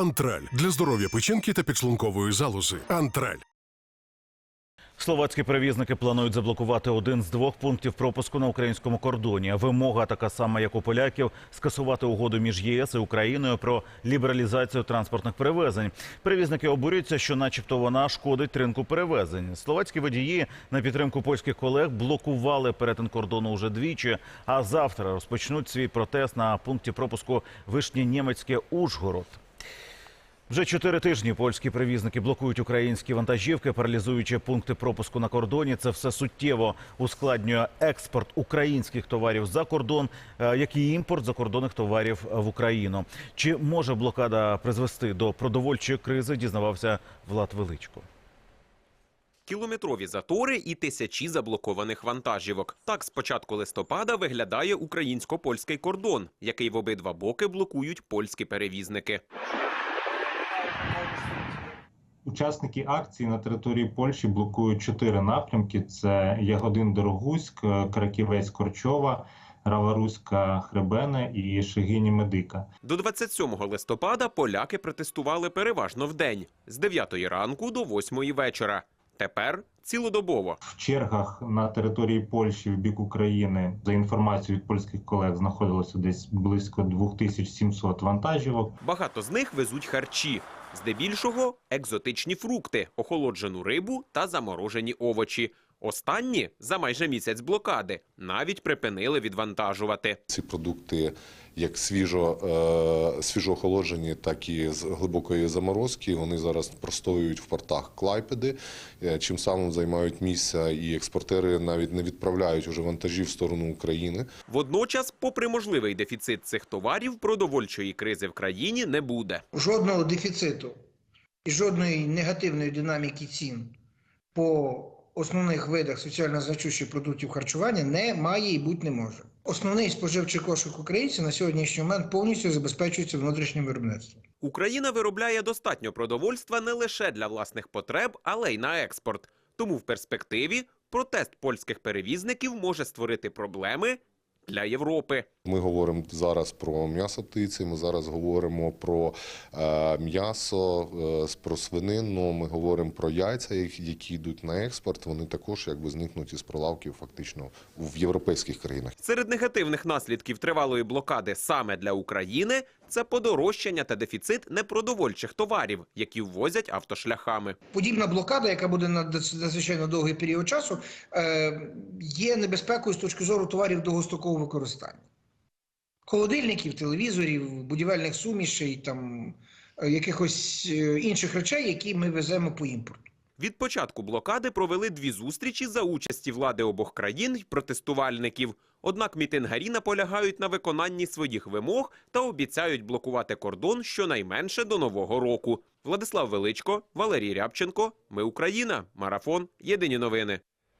Антраль для здоров'я печінки та підшлункової залози. Антраль. Словацькі перевізники планують заблокувати один з двох пунктів пропуску на українському кордоні. Вимога така сама, як у поляків, скасувати угоду між ЄС і Україною про лібералізацію транспортних перевезень. Перевізники обурюються, що, начебто, вона шкодить ринку перевезень. Словацькі водії на підтримку польських колег блокували перетин кордону уже двічі. А завтра розпочнуть свій протест на пункті пропуску Вишнє Німецьке Ужгород. Вже чотири тижні польські перевізники блокують українські вантажівки, паралізуючи пункти пропуску на кордоні. Це все суттєво ускладнює експорт українських товарів за кордон, е, як і імпорт закордонних товарів в Україну. Чи може блокада призвести до продовольчої кризи? Дізнавався Влад Величко. Кілометрові затори і тисячі заблокованих вантажівок. Так, з початку листопада виглядає українсько-польський кордон, який в обидва боки блокують польські перевізники. Учасники акції на території Польщі блокують чотири напрямки: це Ягодин Дорогуськ, Краківець Корчова, Раваруська Хребене і Шигині Медика. До 27 листопада поляки протестували переважно вдень з 9 ранку до 8 вечора. Тепер цілодобово. В чергах на території Польщі в бік України, за інформацією від польських колег, знаходилося десь близько 2700 вантажівок. Багато з них везуть харчі, здебільшого екзотичні фрукти, охолоджену рибу та заморожені овочі. Останні за майже місяць блокади навіть припинили відвантажувати. Ці продукти як свіжо, е, свіжоохолоджені, так і з глибокої заморозки. Вони зараз простоюють в портах Клайпеди, е, чим самим займають місця, і експортери навіть не відправляють уже вантажі в сторону України. Водночас, попри можливий дефіцит цих товарів, продовольчої кризи в країні не буде. жодного дефіциту і жодної негативної динаміки цін по основних видах соціально значущих продуктів харчування немає і бути не може. Основний споживчий кошик українців на сьогоднішній момент повністю забезпечується внутрішнім виробництвом. Україна виробляє достатньо продовольства не лише для власних потреб, але й на експорт. Тому в перспективі протест польських перевізників може створити проблеми для Європи. Ми говоримо зараз про м'ясо птиці. Ми зараз говоримо про е, м'ясо, е, про свинину. Ми говоримо про яйця, які йдуть на експорт. Вони також якби зникнуть із прилавків фактично в європейських країнах. Серед негативних наслідків тривалої блокади саме для України це подорожчання та дефіцит непродовольчих товарів, які ввозять автошляхами. Подібна блокада, яка буде на надзвичайно довгий період часу, е, є небезпекою з точки зору товарів довгострокового використання. Холодильників, телевізорів, будівельних сумішей, там, е, якихось е, інших речей, які ми веземо по імпорту. Від початку блокади провели дві зустрічі за участі влади обох країн й протестувальників. Однак мітингарі наполягають на виконанні своїх вимог та обіцяють блокувати кордон щонайменше до нового року. Владислав Величко, Валерій Рябченко. Ми Україна. Марафон. Єдині новини.